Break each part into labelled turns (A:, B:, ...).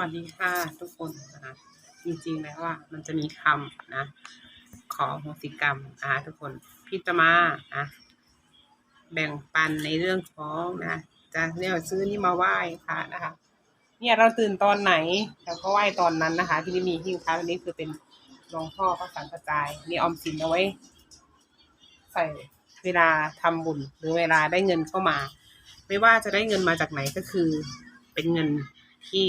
A: วัสดีค่ะทุกคนนะคะจริงๆแล้วว่ามันจะมีคำนะ ขอโหสิกรรมนะคะทุกคนพิจมานะแบ่งปันในเรื่องของนะจะเนี่ยซื้อนี่มาไหว้ค่ะนะคะ เนี่ยเราตื่นตอนไหนเราก็ไหว้ตอนนั้นนะคะ ที่นี่มีหิ้งพระอันนี้คือเป็นหลวงพ่อพระสังกระจายมีออมสินเอาไว้ ใส่เวลาทำบุญหรือเวลาได้เงินเข้ามา ไม่ว่าจะได้เงินมาจากไหนก็คือ เป็นเงินที่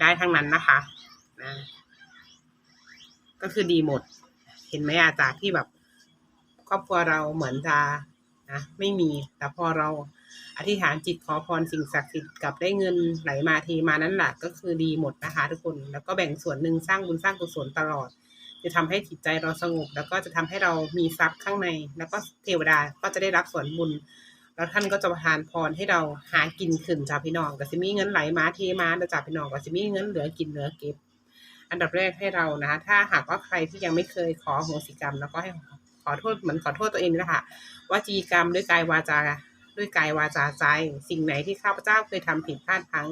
A: ได้ทั้งนั้นนะคะนะก็คือดีหมด เห็นไหมอาจากที่แบบ ครอบครัวเราเหมือนจะนะไม่มีแต่พอเราอธิษฐานจิตขอพรสิ่งศักดิ์สิทธิ์กับได้เงินไหลมาเทีมานั้นแหละก็คือดีหมดนะคะ ทุกคนแล้วก็แบ่งส่วนหนึ่งสร้างบุญสร้างกุศลตลอด จะทำให้จิตใจเราสงบ แล้วก็จะทำให้เรามีทรัพย์ข้างใน แล้วก็เทวดาก็จะได้รับส่วนบุญ แล้วท่านก็จะประทานพรให้เราหากินขึ้นจากพี่น้องก็จะมีเงินไหลมาเทมาแล้วจากพี่น้องก็จะมีเงินเหลือกินเหลือเก็บ อันดับแรกให้เรานะ ถ้าหากว่าใครที่ยังไม่เคยขอโหสิกรรม แล้วก็ให้ขอโทษเหมือนขอโทษตัวเองนี่แหละค่ะว่าจีกรรมด้วยกายวาจาด้วยกายวาจาใจ สิ่งไหนที่ข้าพเจ้าเคยทำผิดพลาดพลั้ง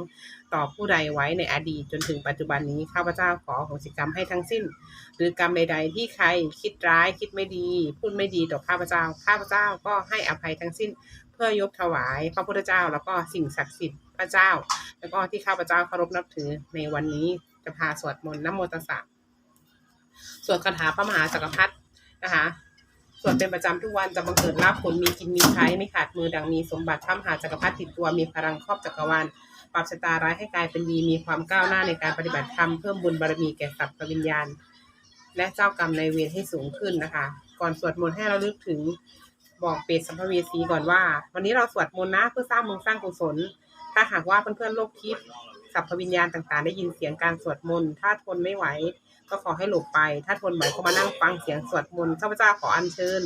A: ต่อผู้ใดไว้ในอดีตจนถึงปัจจุบันนี้ข้าพเจ้าขอโหสิกรรมให้ทั้งสิ้น หรือกรรมใด ๆ ที่ใครคิดร้ายคิดไม่ดี พูดไม่ดีต่อข้าพเจ้า ข้าพเจ้าก็ให้อภัยทั้งสิ้น พื่อยกถวายพระพุทธเจ้า แล้วก็สิ่งศักดิ์สิทธิ์พระเจ้า แล้วก็ที่ข้าพเจ้าเคารพนับถือในวันนี้จะพาสวดมนต์นโมตัสสะสวดคาถาพระมหาจักรพรรดินะคะสวดเป็นประจำทุกวันจะบังเกิดลาภผลมีกินมีใช้ไม่ขาดมือดังมีสมบัติพระมหาจักรพรรดิติดตัวมีพลังครอบจักรวาลปรับชะตาร้ายให้กลายเป็นดีมีความก้าวหน้าในการปฏิบัติธรรมเพิ่มบุญบารมีแก่สัตว์วิญญาณ และเจ้ากรรมในเวรให้สูงขึ้นนะคะ ก่อนสวดมนต์ให้เราลึกถึง บอกเปรตสัมภเวสีก่อนว่า วันนี้เราสวดมนต์นะเพื่อสร้างบุญสร้างกุศล ถ้าหากว่าเพื่อนๆโลกทิพย์สัพพวิญญาณต่างๆ ได้ยินเสียงการสวดมนต์ถ้าทนไม่ไหว ก็ขอให้หลบไป ถ้าทนไหวก็มานั่งฟังเสียงสวดมนต์ข้าพเจ้าขออัญเชิญ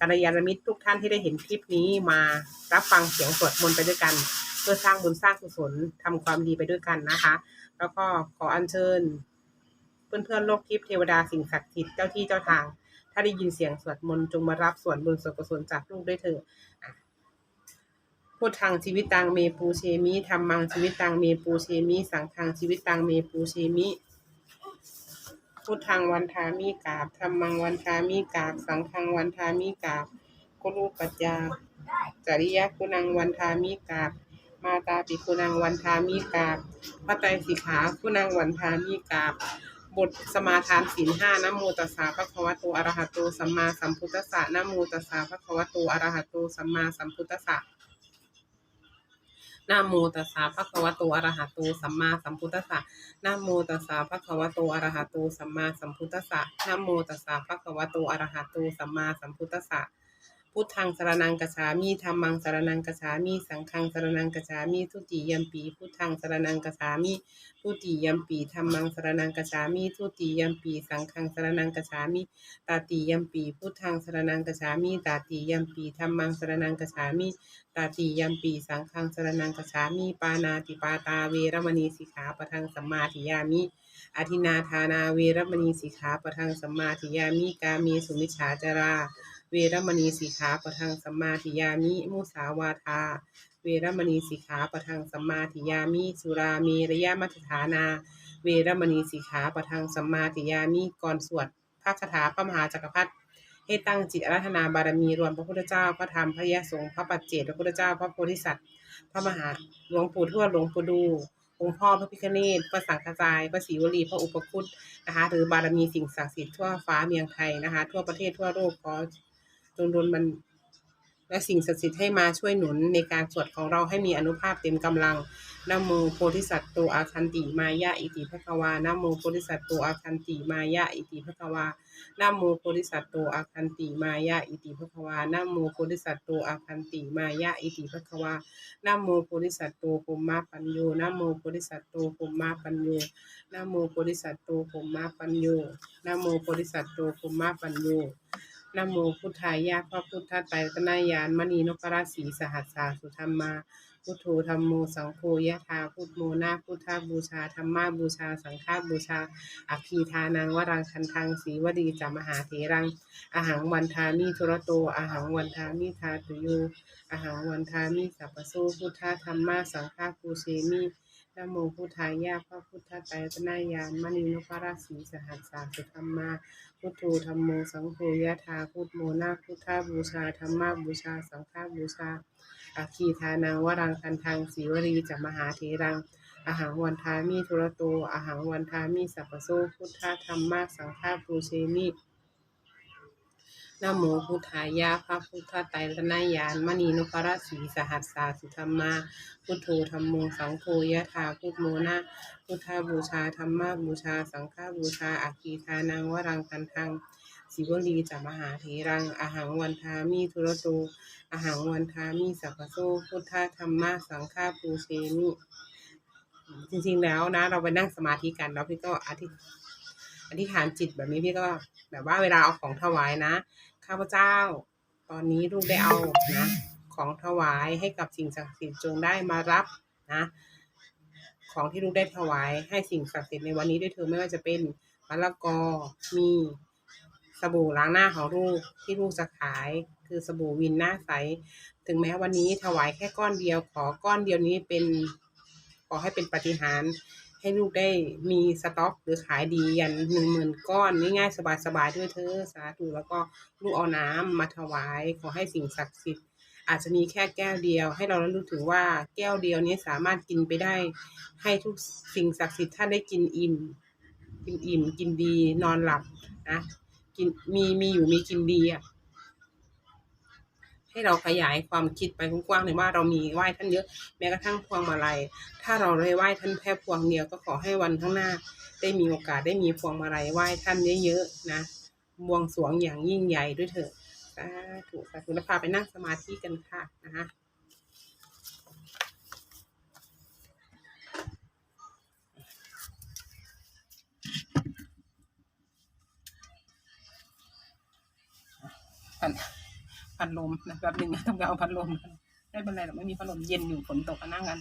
A: กัลยาณมิตรทุกท่านที่ได้เห็นคลิปนี้มารับฟังเสียงสวดมนต์ไปด้วยกัน เพื่อสร้างบุญสร้างกุศลทำความดีไปด้วยกันนะคะ แล้วก็ขออัญเชิญเพื่อนเพื่อนๆโลกทิพย์เทวดาสิ่งศักดิ์สิทธิ์เจ้าที่เจ้าทาง ถ้าได้ยินเสียงสวดมนต์จงมารับส่วนบุญส่วนกุศลจากลูกด้วยเถิดอะพุทธังชีวิตตังเมปูเชมิธรรมังชีวิตตังเมปูเชมิ สังฆังชีวิตตังเมปูเชมิพุทธังวันทามิกาบธรรมังวันทามิกาบ สังฆังวันทามิกาบกุลูปัจจาจริยคุณังวันทามิกาบ มาตาปิคุณังวันทามิกาบพระไตรสิกขาคุณังวันทามิกาบ บทสมาทานศีลห้านะโมตัสสะภะคะวะโตอะระหะโตสัมมาสัมพุทธัสสะนะโมตัสสะภะคะวะโตอะระหะโตสัมมาสัมพุทธัสสะนะโมตัสสะภะคะวะโตอะระหะโตสัมมาสัมพุทธัสสะนะโมตัสสะภะคะวะโตอะระหะโตสัมมาสัมพุทธัสสะนะโมตัสสะภะคะวะโตอะระหะโตสัมมาสัมพุทธัสสะ พุทธังสรนังกัจฉามิธรรมังสรนังกัจฉามิสังฆังสรนังกัจฉามิทุติยมปีพุทธังสรนังกัจฉามิทุติยมปีธรรมังสรนังกัจฉามิทุติยมปีสังฆังสรนังกัจฉามิตาติยมปีพุทธังสรนังกัจฉามิตาติยมปีธรรมังสรนังกัจฉามิตาติยมปีสังฆังสรนังกัจฉามิปานาติปาตาเวรมณีสิกขาปะทังสัมมาทิยามิอธินาทานาเวรมณีสิกขาปะทังสัมมาทิยามิกามีสุมิจฉาจารา เวรมณีสีขาปะทังสัมมาทิยามิ มุสาวาทา เวรมณีสีขาปะทังสัมมาทิยามิ สุราเมระยะมัทฐานา เวรมณีสีขาปะทังสัมมาทิยามิก่อนสวดพระคาถาพระมหาจักรพรรดิให้ตั้งจิตอาราธนาบารมีรวมพระพุทธเจ้าพระธรรมพระยาสงฆ์พระปัจเจกพระพุทธเจ้าพระโพธิสัตว์ พระมหาหลวงปู่ทวดหลวงปู่ดูองค์พ่อพระพิฆเนศพระสังฆจายพระศรีวลีพระอุปคุตนะคะหรือบารมีสิ่งศักดิ์สิทธิ์ทั่วฟ้าเมียงไทยนะคะ ทั่วประเทศทั่วโลกขอ จงโดนมันและสิ่งศักดิ์สิทธิ์ให้มาช่วยหนุนในการสวดของเราให้มีอนุภาพเต็มกำลังนโมโพธิสัตว์โตอาคันติมายะอิติภควานโมโพธิสัตว์โตอาคันติมายะอิติภควานโมโพธิสัตว์โตอาคันติมายะอิติภควานโมโพธิสัตว์โตอาคันติมายะอิติภควานโมโพธิสัตว์โตภมมาปัญโยนโมโพธิสัตว์โตภมมาปัญโยนโมโพธิสัตว์โตภมมาปัญโยนโมโพธิสัตว์โตภมมาปัญโย นโมพุทธายะพระพุทธไตรตนายานมณีนพราชสีสหัสสาสุธรรมา พุทโธธรรมโมสังโฆยะธาพุทโมนาพุทธบูชาธรรมาบูชา สังฆาบูชาอภีทานังวรังคันทังสีวดีจามหาเถรังอาหังวันทามิทุรโตอาหังวันทามิทาตุโยอาหังวันทามิสัพพโสพุทธธรรมาสังฆาปูเชมิ นะโมพุทธายะพระพุทธไตรตนายานมณีนพราชสีสหัสสาสุธรรมาพุทโธธรรมโมสังโฆยะธาพุทโมนาพุทธาบูชาธรรมาบูชาสังฆาบูชาอาคีทานังวรังคันทังสีวรีจะมหาเทรังอาหังวันทามิทุระโตอาหังวันทามิสัพพโสพุทธธรรมาสังฆาปูเชมิ นโมพุทธายะพระพุทธไตรนายานมณีนพราชสีสหัสสาสุธรรมา พุทโธธรรมโมสังโฆยะธาพุทโมนาพุทธาบูชาธรรมาบูชา สังฆาบูชาอาคีทานังวรังคันทังสิวลีจะมหาเถรังอาหังวันทามิทุรโตอาหังวันทามิสัพพโสพุทธธรรมาสังฆาปูเชมิจริงๆแล้วนะ เราไปนั่งสมาธิกันแล้วพี่ก็อธิอธิษฐานจิตแบบนี้พี่ก็ แบบว่าเวลาเอาของถวายนะข้าพเจ้า ตอนนี้ลูกได้เอานะของถวายให้กับสิ่งศักดิ์สิทธิ์จงได้มารับนะของที่ลูกได้ถวายให้สิ่งศักดิ์สิทธิ์ในวันนี้ด้วยเธอไม่ว่าจะเป็นมะละกอมีสบู่ล้างหน้าของลูกที่ลูกจะขาย คือสบู่วินหน้าใส ถึงแม้วันนี้ถวายแค่ก้อนเดียวขอก้อนเดียวนี้เป็นขอให้เป็นปฏิหาร ให้ลูกได้มีสต็อก หรือขายดียันหนึ่งหมื่นก้อนง่ายๆสบายๆด้วยเธอสาธุแล้วก็ลูกเอาน้ำมาถวาย ขอให้สิ่งศักดิ์สิทธิ์อาจจะมีแค่แก้วเดียว ให้เราระลึกถึงว่าแก้วเดียวนี้สามารถกินไปได้ ให้ทุกสิ่งศักดิ์สิทธิ์ท่านได้กินอิ่มกินอิ่ม กินดีนอนหลับนะกินมีมีอยู่มีกินดีอะ ให้เราขยายความคิดไปกว้างๆเลยว่าเรามีไหว้ท่านเยอะ แม้กระทั่งพวงมาลัย ถ้าเราได้ไหว้ท่านแค่พวงเดียวก็ขอให้วันข้างหน้า ได้มีโอกาสได้มีพวงมาลัยไหว้ท่านเยอะๆนะบวงสรวงอย่างยิ่งใหญ่ด้วยเถอะสาธุสาธุแล้วพาไปนั่งสมาธิกันค่ะนะคะัน พัดลมนะแบบหนึงต้องไปเอาพัดลมไม่เป็นไรหรอกไม่มีพัดลมเย็นอยู่ฝนตกก็นั่งกัน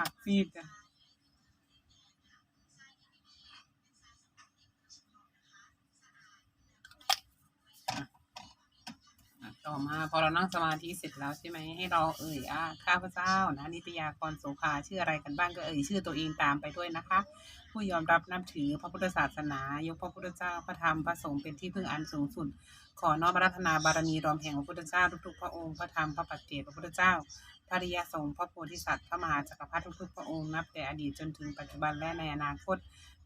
A: ากซีดจ้ะอะต่อมาพอเรานั่งสมาธิเสร็จแล้วใช่ไหมให้เราเอ่ยอ่าข้าพเจ้านะนิตยากรโสภาชื่ออะไรกันบ้างก็เอ่ยชื่อตัวเองตามไปด้วยนะคะ ผู้ยอมรับนับถือพระพุทธศาสนา ยกพระพุทธเจ้าพระธรรมพระสงฆ์เป็นที่พึ่งอันสูงสุด ขอน้อมรัตนาบารมีรอมแห่งพระพุทธเจ้าทุกๆพระองค์พระธรรมพระปัจเจกพระพุทธเจ้าพระริยสงฆ์พระโพธิสัตว์พระมหาจักรพรรดิทุกๆพระองค์นับแต่อดีตจนถึงปัจจุบันและในอนาคต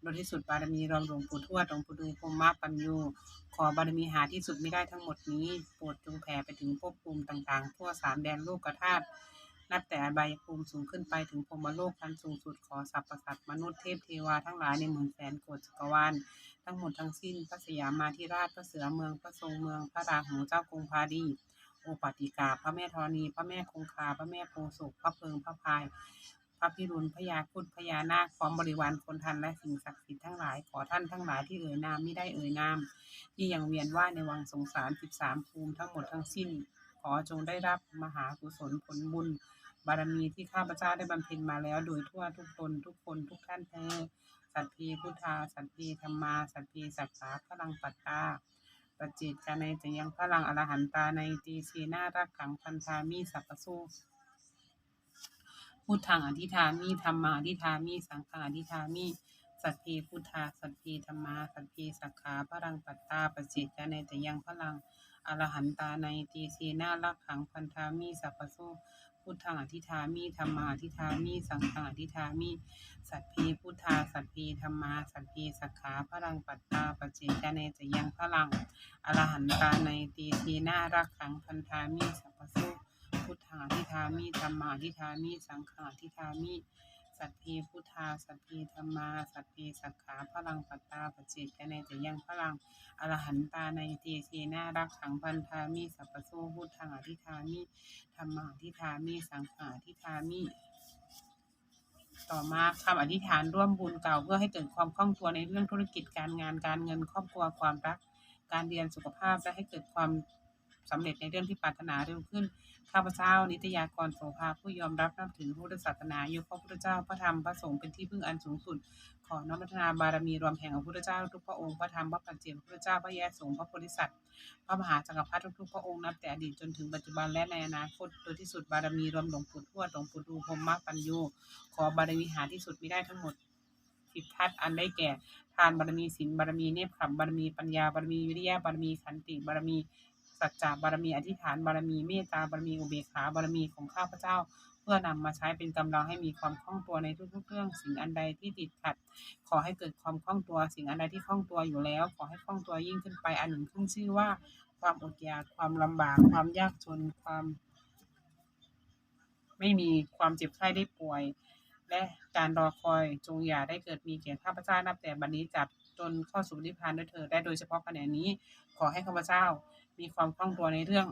A: โดยที่สุดบารมีรอมหลวงปู่ทวดหลวงปู่ดูพรหมปัญโยขอบารมีหาที่สุดไม่ได้ทั้งหมดนี้โปรดจงแผ่ไปถึงภพภูมิต่างๆ ทั่วสามแดนโลกธาตุ นับแต่อบายภูมิสูงขึ้นไปถึงพรมโลกชั้นสูงสุดขอสรรพสัตว์มนุษย์เทพเทวาทั้งหลายในหมื่นแสนโกฏจักรวาลทั้งหมดทั้งสิ้นพระสยามมาธิราชพระเสือเมืองพระทรงเมืองพระราหูเจ้ากรุงพาดีโอปติกา พระแม่ธรณี พระแม่คงคา พระแม่โพสุขพระเพิงพระพาย พระพิรุณพระยาคุดพญานาคพร้อมบริวารคนทันและสิ่งศักดิ์สิทธิ์ทั้งหลาย ขอท่านทั้งหลายที่เอ่ยนามไม่ได้เอ่ยนาม ที่ยังเวียนว่ายในวังสงสารสิบสามภูมิทั้งหมดทั้งสิ้น ขอจงได้รับมหากุศลผลบุญ บารมีที่ข้าพเจ้าได้บำเพ็ญมาแล้ว โดยทั่วทุกตนทุกคนทุกท่านเธอสัพพีพุทธา สัพพีธรรมา สัพพีสัพพาพลังปัตตาปจิตจาในจะยังพลังอรหันตาในตีสีนารักขังพันธามีสัพพสูพุทธังอธิธามิธรรมาอธิธามิสังฆังอธิธามิสัพพีพุทธาสัพพีธรรมาสัพพีสักขาพลังปัตตาปจิตจาในจะยังพลังอรหันตาในตีสีนารักขังพันธามิสัพพสู พุทธังอธิธามิธรรมาอธิธามิสังฆังอธิธามิสัพพีพุทธาสัพพีธรรมาสัพพีสักขาพลังปัตตาปจิจาเนจะยังพลังอรหันตาในตีทีนารักขังพันธามิสัพพสุพุทธังอธิธามิธรรมาธิธามิสังฆังอธิธามิ สัพพีพุทธา สัพพีธรรมา สัพพีสักขาพลังปัตตาปจิจาเนจะยังพลังอรหันตาในตีทีนารักขังพันธามิสัพพสุพุทธังอธิธามิธรรมาทิธามิสังขาทิธามิต่อมาคำอธิษฐานร่วมบุญเก่าเพื่อให้เกิดความคล่องตัวในเรื่องธุรกิจการงานการเงินครอบครัวความรัก การเรียนสุขภาพและให้เกิดความ สำเร็จในเรื่องที่ปรารถนาเร็วขึ้น ข้าพเจ้า นิตยากรโสภาผู้ยอมรับนับถือพุทธศาสนายกพระพุทธเจ้าพระธรรมพระสงฆ์เป็นที่พึ่งอันสูงสุด ขอน้อมพัฒนาบารมีรวมแห่งพระพุทธเจ้าทุกพระองค์พระธรรมพระปัจเจกพระพุทธเจ้าพระแยสงฆ์พระโพธิสัตว์พระมหาจักรพรรดิทุกๆพระองค์นับแต่อดีตจนถึงปัจจุบันและในอนาคตโดยที่สุดบารมีรวมหลวงปู่ทวดหลวงปู่ดูพรหมปัญโยขอบารมีหาที่สุดไม่ได้ทั้งหมดสิบทัศอันได้แก่ ทานบารมีศีลบารมีเนบขำบารมีปัญญาบารมีวิริยะบารมีขันติบารมี สัจจะบารมีอธิษฐานบารมีเมตตาบารมีอุเบกขาบารมีของข้าพเจ้า เพื่อนำมาใช้เป็นกำลังให้มีความคล่องตัวในทุกๆเรื่อง สิ่งอันใดที่ติดขัด ขอให้เกิดความคล่องตัว สิ่งอันใดที่คล่องตัวอยู่แล้ว ขอให้คล่องตัวยิ่งขึ้นไปอันหนึ่งขึ้นชื่อว่า ความอดอยากความลำบาก ความยากจนความ ไม่มีความเจ็บไข้ได้ป่วย และการรอคอยจงอย่าได้เกิดมีแก่ข้าพเจ้านับแต่บัดนี้จับจนเข้าสู่นิพพานด้วยเถิดและโดยเฉพาะขณะนี้ ขอให้ข้าพเจ้า มีความคล่องตัวในเรื่อง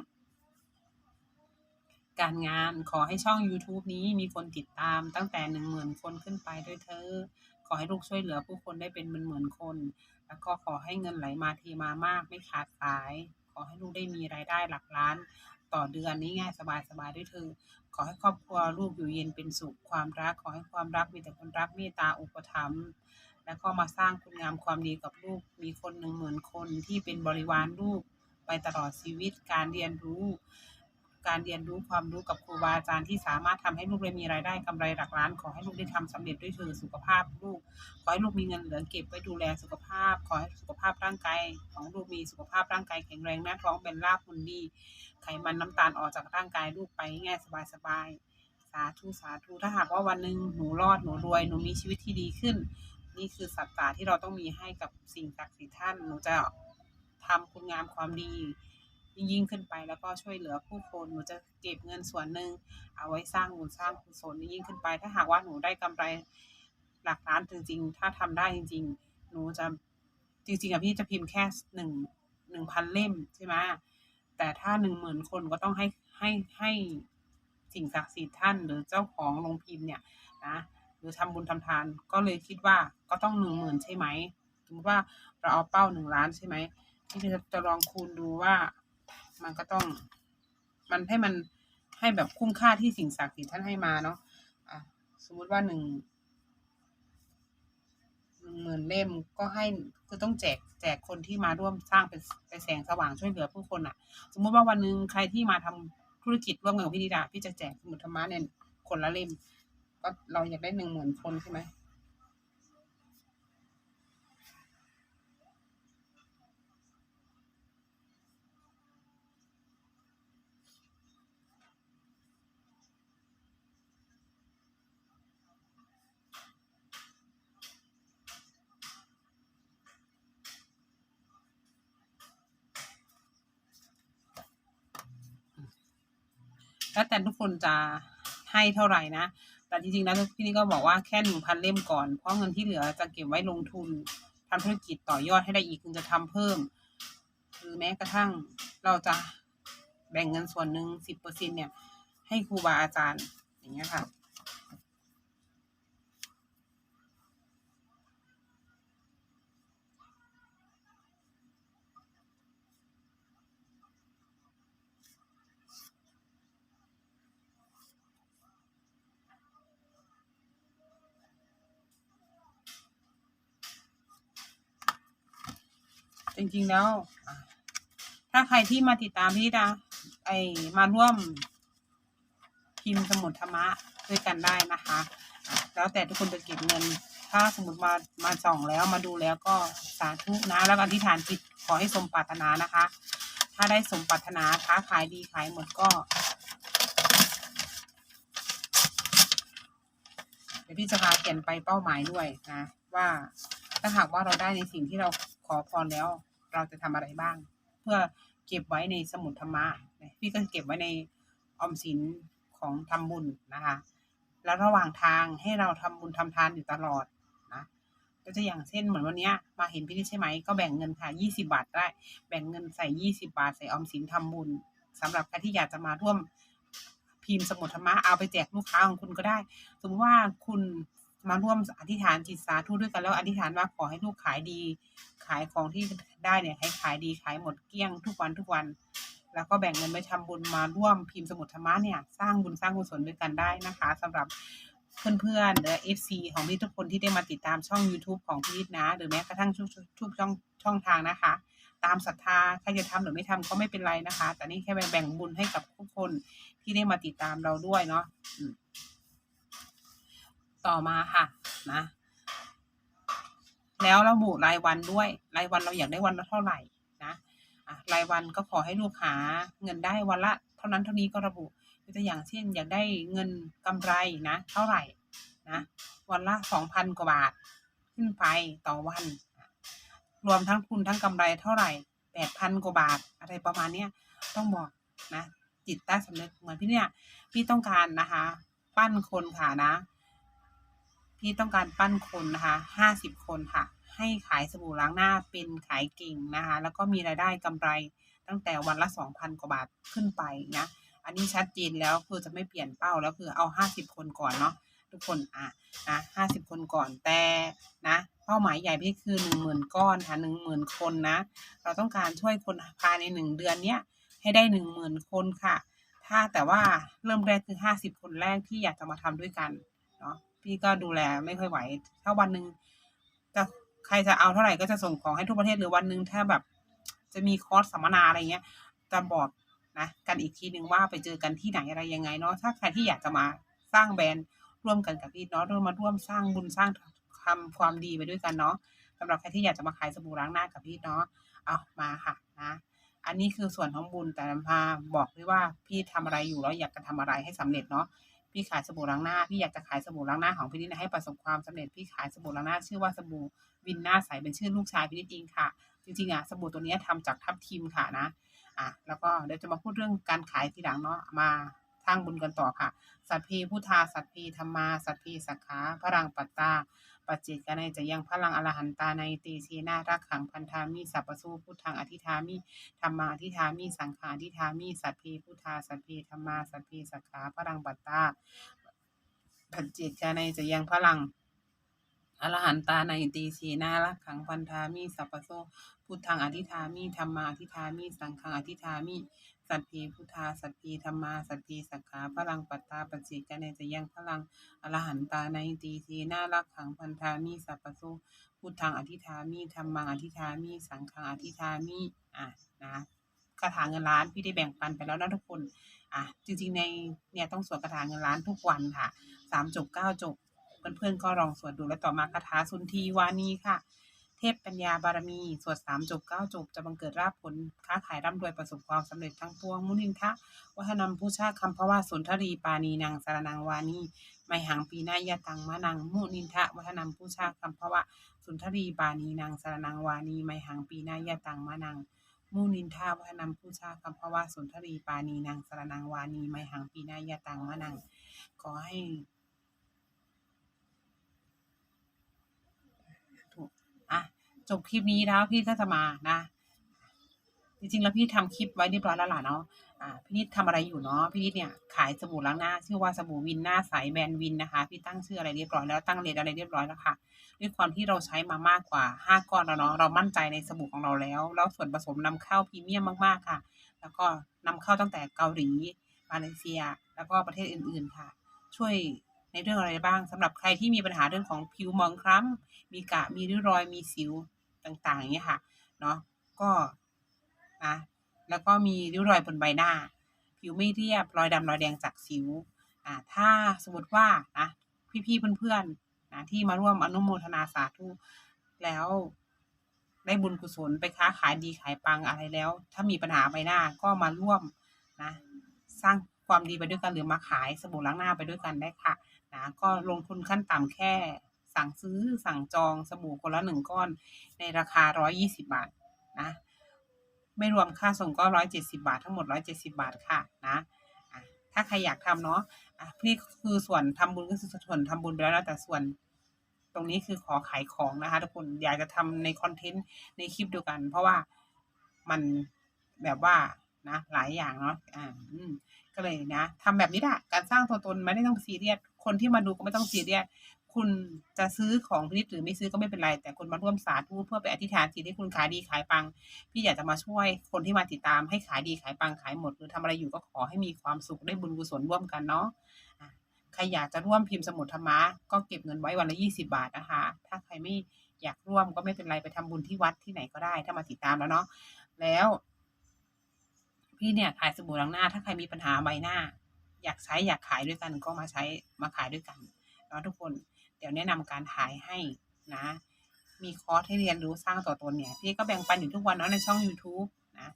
A: การงานขอให้ช่อง YouTube นี้มีคนติดตามตั้งแต่หนึ่งหมื่นคนขึ้นไปด้วยเธอ ขอให้ลูกช่วยเหลือผู้คนได้เป็นหมื่นหมื่นๆคน แล้วก็ขอให้เงินไหลมาเทมามากไม่ขาดสาย ขอให้ลูกได้มีรายได้หลักล้านต่อเดือนนี้ง่ายสบายสบายด้วยเธอ ขอให้ครอบครัวลูกอยู่เย็นเป็นสุขความรัก ขอให้ความรักมีแต่คนรักเมตตาอุปถัมภ์แล้วก็มาสร้างคุณงามความดีกับลูกมีคนหนึ่งหมื่นคนที่เป็นบริวารลูก ไปตลอดชีวิต การเรียนรู้ การเรียนรู้ความรู้กับครูบาอาจารย์ที่สามารถทำให้ลูกได้มีรายได้กำไรหลักล้าน ขอให้ลูกได้ทำสำเร็จด้วยเธอสุขภาพลูก ขอให้ลูกมีเงินเหลือเก็บไว้ดูแลสุขภาพ ขอให้สุขภาพร่างกายของลูกมีสุขภาพร่างกายแข็งแรงหน้าท้องเป็นราบหุ่นดี ไขมันน้ำตาลออกจากร่างกายลูกไปง่ายสบายๆสาธุสาธุถ้าหากว่าวันหนึ่งหนูรอดหนูรวยหนูมีชีวิตที่ดีขึ้นนี่คือสัจจะที่เราต้องมีให้กับสิ่งศักดิ์สิทธิ์ท่าน หนูจะ ทำคุณงามความดี ยิ่งขึ้นไปแล้วก็ช่วยเหลือผู้คนหนูจะเก็บเงินส่วนหนึ่งเอาไว้สร้างบุญสร้างกุศลยิ่งขึ้นไป ถ้าหากว่าหนูได้กำไรหลักล้านจริง ๆ ถ้าทำได้จริง ๆ หนูจะจริงๆอะพี่จะพิมพ์แค่หนึ่งหนึ่งพันเล่มใช่ไหมแต่ถ้าหนึ่งหมื่นคนก็ต้องให้ให้ให้สิ่งศักดิ์สิทธิ์ท่านหรือเจ้าของโรงพิมพ์เนี่ยนะหรือทำบุญทำทานก็เลยคิดว่าก็ต้องหนึ่งหมื่นใช่ไหมสมมติว่าเราเอาเป้าหนึ่งล้านใช่ไหม ที่จะจะลองคูณดูว่ามันก็ต้อง มันให้มันให้แบบคุ้มค่าที่สิ่งศักดิ์สิทธิ์ท่านให้มาเนาะอะสมมุติว่าหนึ่งหนึ่งหมื่นเล่มก็ให้คือต้องแจกแจกคนที่มาร่วมสร้างเป็นเป็นแสงสว่างช่วยเหลือผู้คนอะ สมมุติว่าวันหนึ่งใครที่มาทำธุรกิจร่วมกันกับพี่ดิดาพี่จะแจกสมุดธรรมะเนี่ยคนละเล่ม ก็เราอยากได้หนึ่งหมื่นคนใช่ไหม แล้วแต่ทุกคนจะให้เท่าไหร่นะ แต่จริงๆแล้วพี่นี่ก็บอกว่าแค่หนึ่งพันเล่มก่อน เพราะเงินที่เหลือจะเก็บไว้ลงทุนทำธุรกิจต่อยอดให้ได้อีกคุณจะทำเพิ่ม หรือแม้กระทั่งเราจะแบ่งเงินส่วนหนึ่งสิบเปอร์เซ็นเนี่ย ให้ครูบาอาจารย์อย่างเงี้ยค่ะ จริงๆแล้ว ถ้าใครที่มาติดตามพี่ดาไอมาร่วมพิมพ์สมุดธรรมะด้วยกันได้นะคะ แล้วแต่ทุกคนจะเก็บเงิน ถ้าสมมติมามาส่องแล้วมาดูแล้วก็สาธุนะ แล้วอธิษฐานจิตขอให้สมปรารถนานะคะ ถ้าได้สมปรารถนาค้าขายดีขายหมดก็เดี๋ยวพี่จะพาเขียนไปเป้าหมายด้วยนะ ว่าถ้าหากว่าเราได้ในสิ่งที่เราขอพรแล้ว เราจะทำอะไรบ้าง เพื่อเก็บไว้ในสมุดธรรมะพี่ก็เก็บไว้ในออมสินของทำบุญนะคะ แล้วระหว่างทางให้เราทำบุญทำทานอยู่ตลอดนะก็จะอย่างเช่นเหมือนวันเนี้ยมาเห็นพี่นี่ใช่ไหมก็แบ่งเงินค่ะยี่สิบาทได้ แบ่งเงินใส่ยี่สิบาทใส่ออมสินทำบุญสำหรับใครที่อยากจะมาร่วมพิมพ์สมุดธรรมะเอาไปแจกลูกค้าของคุณก็ได้ สมมติว่าคุณ มาร่วมอธิษฐานจิตสาธุด้วยกันแล้วอธิษฐานว่าขอให้ลูกขายดี ขายของที่ได้เนี่ยให้ขายดีขายหมดเกลี้ยงทุกวันทุกวัน แล้วก็แบ่งเงินไปทำบุญมาร่วมพิมพ์สมุดธรรมะเนี่ยสร้างบุญสร้างกุศลด้วยกันได้นะคะสำหรับเพื่อนๆหรือ FC ของพี่ทุกคนที่ได้มาติดตามช่อง YouTube ของพี่นิดนะ หรือแม้กระทั่งทุกช่องช่องทางนะคะ ตามศรัทธาใครจะทำหรือไม่ทำก็ไม่เป็นไรนะคะ แต่นี่แค่แบ่งบุญให้กับทุกคนที่ได้มาติดตามเราด้วยเนาะ ต่อมาค่ะนะแล้วระบุรายวันด้วย รายวันเราอยากได้วันละเท่าไหร่นะรายวันก็ขอให้ลูกหาเงินได้วันละ เท่านั้นเท่านี้ก็ระบุยกตัวอย่างเช่น อยากได้เงินกำไรนะ เท่าไหร่นะวันละสองพันกว่าบาทขึ้นไปต่อวัน รวมทั้งทุนทั้งกำไรเท่าไหร่แปดพันกว่าบาท อะไรประมาณเนี้ยต้องบอกนะจิตใต้สำนึกเหมือนพี่เนี่ยพี่ต้องการนะคะ ปั้นคนค่ะนะ พี่ต้องการปั้นคนนะคะห้าสิบคนค่ะ ให้ขายสบู่ล้างหน้าเป็นขายเก่งนะคะ แล้วก็มีรายได้กำไรตั้งแต่วันละสองพันกว่าบาทขึ้นไปนะ อันนี้ชัดเจนแล้วคือจะไม่เปลี่ยนเป้าแล้วคือเอาห้าสิบคนก่อนเนาะทุกคนอะนะห้าสิบคนก่อนแต่นะเป้าหมายใหญ่พี่คือหนึ่งหมื่นก้อนค่ะหนึ่งหมื่นคนนะ เราต้องการช่วยคนภายในหนึ่งเดือนเนี้ยให้ได้หนึ่งหมื่นคนค่ะ ถ้าแต่ว่าเริ่มแรกคือห้าสิบคนแรกที่อยากจะมาทำด้วยกัน พี่ก็ดูแลไม่ค่อยไหว ถ้าวันหนึ่งจะใครจะเอาเท่าไหร่ก็จะส่งของให้ทั่วประเทศหรือวันหนึ่งถ้าแบบ จะมีคอร์สสัมมนาอะไรเงี้ยจะบอกนะกันอีกทีหนึ่งว่าไปเจอกันที่ไหนอะไรยังไงเนาะถ้าใครที่อยากจะมาสร้างแบรนด์ร่วมกันกับพี่เนาะร่วมมาร่วมสร้างบุญสร้างทำความดีไปด้วยกันเนาะสำหรับใครที่อยากจะมาขายสบู่ล้างหน้ากับพี่เนาะเอามาค่ะนะอันนี้คือส่วนของบุญแต่พาบอกด้วยว่าพี่ทำอะไรอยู่แล้วอยากจะทำอะไรให้สำเร็จเนาะ พี่ขายสบู่ล้างหน้า พี่อยากจะขายสบู่ล้างหน้าของพี่นิดนะให้ประสบความสำเร็จ พี่ขายสบู่ล้างหน้า ชื่อว่าสบู่วินหน้าใสเป็นชื่อลูกชายพี่นิดจริงค่ะ จริงๆอะสบู่ตัวนี้ยทำจากทับทิมค่ะนะ อะแล้วก็เดี๋ยวจะมาพูดเรื่องการขายทีหลังเนาะ มา ร้างบุญกันต่อค่ะ สัพพีพุทธา สัพพีธรรมา สัพพีสักขาพรังปัตตาปัจเจกนัยจะยังพลังอรหันตาในตีสีนารักขังพันธามิสัพปสูพุทธังอธิธามิธรรมาอธิธามิสังขาอธิธามิสัพพีพุทธาสัพพีธรรมาสัพพีสักขาพรังปัตตาปัจเจกนัยจะยังพลังอรหันตาในตีสีนารักขังพันธามิสัพปโสพุทธังอธิธามิธรรมาอธิธามิสังฆังอธิธามิ สัตพีพุทธา สัตพีธรรมา สัตพีสักขาพลังปัตตาปัจิกะเนจะยังพลังอรหันตาในตีทีน่ารักขังพันธามิสัพพะโสพุทธังอธิษฐามิธรรมังอธิษฐามิสังฆังอธิษฐามิอะนะคาถาเงินล้านพี่ได้แบ่งปันไปแล้วนะทุกคน อะจริงๆในเนี่ยต้องสวดคาถาเงินล้านทุกวันค่ะสามจบเก้าจบเพื่อนๆก็ลองสวดดูแล้วต่อมาคาถาสุนทีวานีค่ะ เทพปัญญาบารมี สวดสามจบเก้าจบ จะบังเกิดราบผล ค้าขายร่ำรวยประสบความสำเร็จทั้งปวง มุนินทะวัฒนำผู้ชาคำเพราะว่าสุนทรีปานีนางสารนางวานีไมหังปีนายะตังมะนัง มุนินทะวัฒนำผู้ชาคำเพราะว่าสุนทรีปานีนางสารนางวานีไมหังปีหนายตังมะนังมุนินทาวัฒนำผู้ชาคำพว่าสุนทรีปานีนางสารนางวานีไมหังปีนายะตังมะนัง ขอให้ ถูกอะ จบคลิปนี้แล้วพี่ก็จะมานะ จริงๆแล้วพี่ทำคลิปไว้เรียบร้อยแล้วล่ะเนาะอ่าพี่นิดทำอะไรอยู่เนาะพี่นิดเนี่ยขายสบู่ล้างหน้า ชื่อว่าสบู่วินหน้าใสแบรนด์วินนะคะ พี่ตั้งชื่ออะไรเรียบร้อยแล้วตั้งเรทอะไรเรียบร้อยแล้วค่ะด้วยความที่เราใช้มามากกว่าห้าก้อนแล้วเนาะเรามั่นใจในสบู่ของเราแล้ว แล้วส่วนผสมนำเข้าพรีเมียมมากๆค่ะ แล้วก็นำเข้าตั้งแต่เกาหลีมาเลเซีย แล้วก็ประเทศอื่นๆค่ะ ช่วยในเรื่องอะไรบ้างสำหรับใครที่มีปัญหาเรื่องของผิวหมองคล้ำมีกะมีริ้วรอยมีสิว ต่างๆอย่างเงี้ยค่ะเนาะก็นะแล้วก็มีริ้วรอยบนใบหน้า ผิวไม่เรียบรอยดำรอยแดงจากสิวอ่าถ้าสมมติว่านะพี่ๆเพื่อนๆนะที่มาร่วมอนุโมทนาสาธุแล้วได้บุญกุศลไปค้าขายดีขายปังอะไรแล้ว ถ้ามีปัญหาใบหน้าก็มาร่วมนะสร้างความดีไปด้วยกันหรือมาขายสบู่ล้างหน้าไปด้วยกันได้ค่ะนะก็ลงทุนขั้นต่ำแค่ สั่งซื้อสั่งจองสบู่คนละหนึ่งก้อน ในราคาร้อยยี่สิบาทนะไม่รวมค่าส่งก็ร้อยเจ็ดสิบาท ทั้งหมดร้อยเจ็ดสิบาทค่ะนะถ้าใครอยากทำเนาะอะพี่คือส่วนทำบุญก็คือส่วนทำบุญไปแล้วนะแต่ส่วนตรงนี้คือขอขายของนะคะทุกคนอยากจะทำในคอนเทนต์ในคลิปเดียวกัน เพราะว่ามันแบบว่านะหลายอย่างเนาะอ่าก็เลยนะทำแบบนี้แหละการสร้างตัวตนไม่ได้ต้องซีเรียสคนที่มาดูก็ไม่ต้องซีเรียส คุณจะซื้อของพินิจหรือไม่ซื้อก็ไม่เป็นไร แต่คุณมาร่วมสาธุเพื่อไปอธิษฐานจิตให้คุณขายดีขายปัง พี่อยากจะมาช่วยคนที่มาติดตามให้ขายดีขายปังขายหมด หรือทำอะไรอยู่ก็ขอให้มีความสุขได้บุญกุศลร่วมกันเนาะใครอยากจะร่วมพิมพ์สมุดธรรมะก็เก็บเงินไว้วันละยี่สิบาทนะคะ ถ้าใครไม่อยากร่วมก็ไม่เป็นไรไปทำบุญที่วัดที่ไหนก็ได้ ถ้ามาติดตามแล้วเนาะแล้ว พี่เนี่ยขายสบู่ล้างหน้า ถ้าใครมีปัญหาใบหน้า อยากใช้อยากขายด้วยกันก็มาใช้มาขายด้วยกันเนาะทุกคน เดี๋ยวแนะนำการขายให้นะ มีคอร์สให้เรียนรู้สร้างตัวตนเนี่ยพี่ก็แบ่งปันอยู่ทุกวันเนาะในช่อง YouTube นะ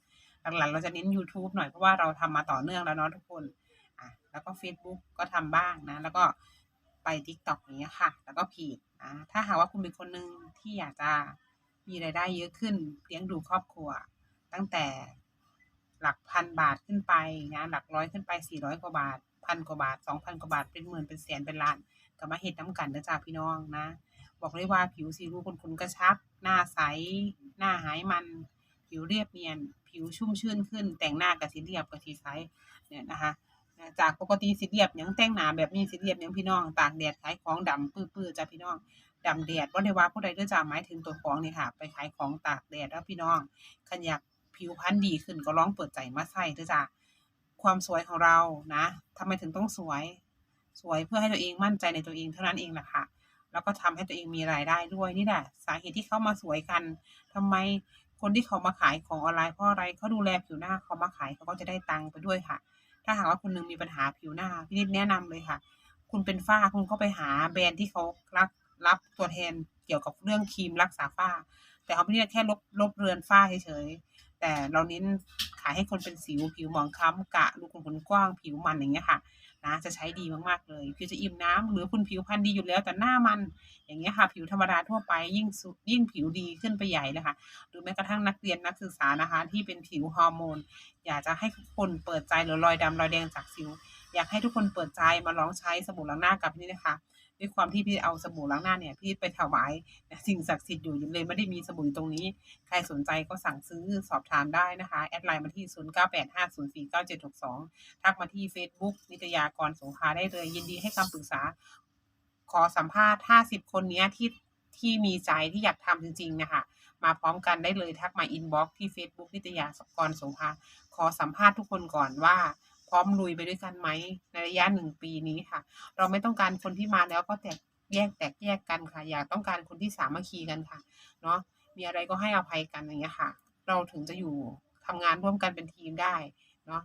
A: หลังๆเราจะเน้น YouTube หน่อยเพราะว่าเราทำมาต่อเนื่องแล้วเนาะทุกคนอะแล้วก็ Facebook ก็ทำบ้างนะ แล้วก็ไป TikTok อย่างเงี้ยค่ะ แล้วก็เพจนะถ้าหากว่าคุณเป็นคนหนึ่งที่อยากจะมีรายได้เยอะขึ้นเลี้ยงดูครอบครัว ตั้งแต่หลักพันบาทขึ้นไปนะหลักร้อยขึ้นไปสี่ร้อยกว่าบาทพันกว่าบาทสองพันกว่าบาทเป็นหมื่นเป็นแสนเป็นล้าน ก็มาเฮ็ดน้ำกันนะจ๊ะพี่น้องนะ บอกเลยว่าผิวสีรูคุณคุณกระชับ หน้าใส หน้าหายมัน ผิวเรียบเนียน ผิวชุ่มชื่นขึ้น แต่งหน้ากับสีเรียบกับสีใสเนี่ยนะคะจากปกติสีเรียบยังแต่งหนาแบบนี้สีเรียบยังพี่น้องตากแดดขายของดำปื้อๆจ้ะพี่น้องดำแดดว่าได้ว่าผู้ใดเด้อจ้าหมายถึงตัวของนี่ค่ะ ไปขายของตากแดดแล้วพี่น้องขันอยากผิวพรรณดีขึ้นก็ลองเปิดใจมาใส่เถอจ้ะความสวยของเรานะทำไมถึงต้องสวย สวยเพื่อให้ตัวเองมั่นใจในตัวเองเท่านั้นเองแหละค่ะแล้วก็ทำให้ตัวเองมีรายได้ด้วยนี่แหละสาเหตุที่เขามาสวยกันทำไมคนที่เขามาขายของออนไลน์เพราะอะไรเขาดูแลผิวหน้าเขามาขายเขาก็จะได้ตังค์ไปด้วยค่ะ ถ้าหากว่าคุณนึงมีปัญหาผิวหน้าพี่นิดแนะนำเลยค่ะ คุณเป็นฝ้าคุณก็ไปหาแบรนด์ที่เขารับรับตัวแทนเกี่ยวกับเรื่องครีมรักษาฝ้า แต่เขาไม่ได้แค่ลบลบเรือนฝ้าเฉยๆแต่เราเน้นขายให้คนเป็นสิวผิวหมองคล้ำกะลูขุมขนกว้างผิวมันอย่างเงี้ยค่ะ นะจะใช้ดีมากๆเลยผิวจะอิ่มน้ำหรือคุณผิวพรรณดีอยู่แล้วแต่หน้ามัน อย่างเงี้ยค่ะ ผิวธรรมดาทั่วไปยิ่งยิ่งผิวดีขึ้นไปใหญ่เลยค่ะหรือแม้กระทั่งนักเรียนนักศึกษานะคะ ที่เป็นผิวฮอร์โมน อยากจะให้ทุกคนเปิดใจหรือรอยดำรอยแดงจากสิว อยากให้ทุกคนเปิดใจมาลองใช้สบู่ล้างหน้ากับนี่นะคะ ด้วยความที่พี่เอาสบู่ล้างหน้าเนี่ยพี่ไปถวายสิ่งศักดิ์สิทธิ์อยู่เลยไม่ได้มีสบู่ตรงนี้ ใครสนใจก็สั่งซื้อสอบถามได้นะคะ แอดไลน์มาที่ 0985049762 ทักมาที่ Facebook นิตยากรสงขาได้เลย ยินดีให้คำปรึกษา ขอสัมภาษณ์ 50 คนนี้ที่ที่มีใจที่อยากทำจริงๆนะคะมาพร้อมกันได้เลยทักมาอินบ็อกที่ Facebook นิตยาสกรโสภาขอสัมภาษณ์ทุกคนก่อนว่า ร้อมลุยไปด้วยกันไหมในระยะหนึ่งปีนี้ค่ะ เราไม่ต้องการคนที่มาแล้วก็แตกแยกแตกแยกกันค่ะ อยากต้องการคนที่สามัคคีกันค่ะเนาะมีอะไรก็ให้อภัยกันอย่างเงี้ยค่ะ เราถึงจะอยู่ทำงานร่วมกันเป็นทีมได้เนาะ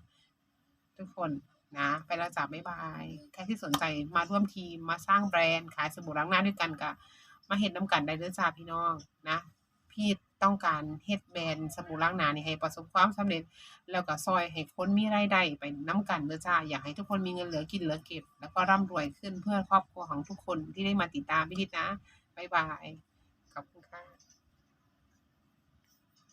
A: ทุกคนนะไปแล้วจ้าบ๊ายบายใครที่สนใจมาร่วมทีมมาสร้างแบรนด์ขายสบู่ล้างหน้าด้วยกันก็มาเห็นน้ำกันได้เด้อจ้าพี่น้องนะพี่ ต้องการเฮ็ดแบรนด์สบู่ล้างหน้านี่ให้ประสบความสำเร็จ แล้วก็ซอยให้คนมีรายได้ไปน้ำกันเด้อจ้า อยากให้ทุกคนมีเงินเหลือกินเหลือเก็บ แล้วก็ร่ำรวยขึ้นเพื่อครอบครัวของทุกคนที่ได้มาติดตามพี่ทิศนะบ๊ายบาย